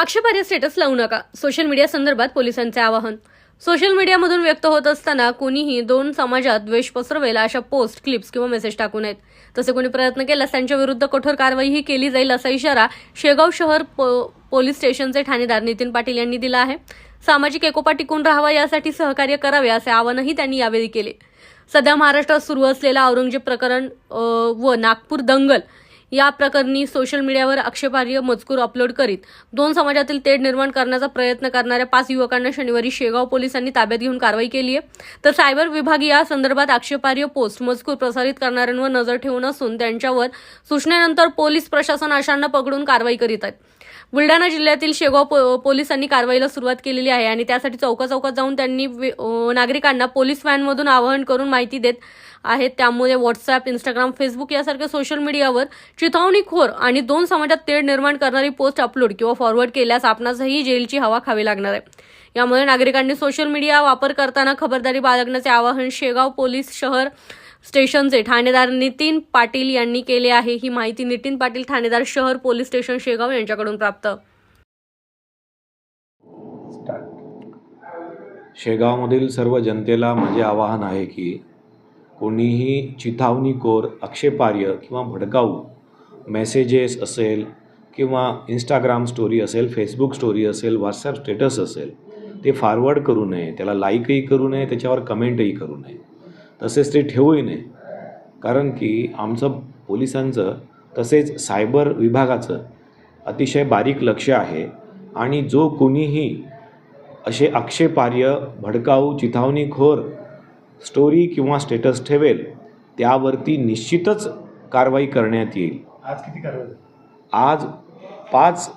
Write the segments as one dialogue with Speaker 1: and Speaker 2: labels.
Speaker 1: आक्षेपार्ह स्टेटस लावू नका. सोशल मीडिया संदर्भात पोलिसांचे आवाहन. सोशल मीडियामधून व्यक्त होत असताना कोणीही दोन समाजात द्वेष पसरवेल अशा पोस्ट क्लिप्स किंवा मेसेज टाकू नयेत. तसे कोणी प्रयत्न केल्यास त्यांच्या विरुद्ध कठोर कारवाईही केली जाईल असा इशारा शेगाव शहर पो- पोलीस स्टेशनचे ठाणेदार नितीन पाटील यांनी दिला आहे. सामाजिक एकोपा टिकून राहावा यासाठी सहकार्य करावे असे आवाहनही त्यांनी यावेळी केले. सध्या महाराष्ट्रात सुरू असलेलं औरंगजेब प्रकरण व नागपूर दंगल या प्रकरणी सोशल मीडियावर आक्षेपार्ह मजकूर अपलोड करीत दोन समाजातील तेढ निर्माण करण्याचा प्रयत्न करणाऱ्या पाच युवकांना शनिवारी शेगाव पोलिसांनी ताब्यात घेऊन कारवाई केली आहे तर सायबर विभाग या संदर्भात आक्षेपार्ह पोस्ट मजकूर प्रसारित करणाऱ्यांवर नजर ठेवून असून त्यांच्यावर सूचनेनंतर पोलीस प्रशासन अशांना पकडून कारवाई करीत आहेत. बुलढाणा जिल्ह्यातील शेगाव पो- पोलिसांनी कारवाईला सुरुवात केलेली आहे आणि त्यासाठी चौका चौकात जाऊन त्यांनी वे- नागरिकांना पोलीस व्हॅनमधून आवाहन करून माहिती देत आहेत. त्यामुळे व्हॉट्सअप इंस्टाग्राम फेसबुक यासारख्या सोशल मीडियावर चिथावणीखोर आणि दोन समाजात तेढ निर्माण करणारी पोस्ट अपलोड किंवा फॉरवर्ड केल्यास आपणासही जेलची हवा खावी लागणार आहे. यामुळे नागरिकांनी सोशल मीडिया वापर करताना खबरदारी बाळगण्याचे आवाहन शेगाव पोलीस शहर स्टेशनचे ठाणेदार नितीन पाटील यांनी केले आहे. ही माहिती नितीन पाटील ठाणेदार शहर पोलीस स्टेशन शेगाव यांच्याकडून प्राप्त.
Speaker 2: शेगावमधील सर्व जनतेला माझे आवाहन आहे की कोणीही चिथावणीखोर आक्षेपार्ह किंवा भडकाऊ मेसेजेस असेल किंवा इंस्टाग्राम स्टोरी असेल फेसबुक स्टोरी असेल व्हॉट्सॲप स्टेटस असेल ते फॉरवर्ड करू नये. त्याला लाईकही करू नये त्याच्यावर कमेंटही करू नये. तसेच ते ठेवूही नये. कारण की आमचं पोलिसांचं तसेच सायबर विभागाचं अतिशय बारीक लक्ष आहे आणि जो कोणीही असे आक्षेपार्ह भडकाऊ चिथावणीखोर स्टोरी किंवा स्टेटस ठेवेल त्यावरती निश्चितच कारवाई करण्यात येईल.
Speaker 3: आज किती कारवाई?
Speaker 2: आज पाच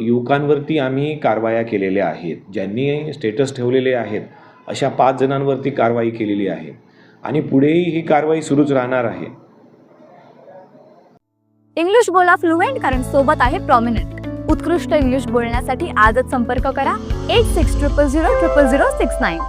Speaker 2: युवकांवरती आम्ही कारवाया केलेल्या आहेत ज्यांनी स्टेटस ठेवलेले आहेत. अशा पाच जणांवरती कारवाई केलेली आहे. आणि पुढेही ही कारवाई सुरूच राहणार आहे.
Speaker 4: इंग्लिश बोला फ्लुएंट कारण सोबत आहे प्रॉमिनंट उत्कृष्ट इंग्लिश बोलण्यासाठी आजच संपर्क करा. Eight six triple zero triple zero six nine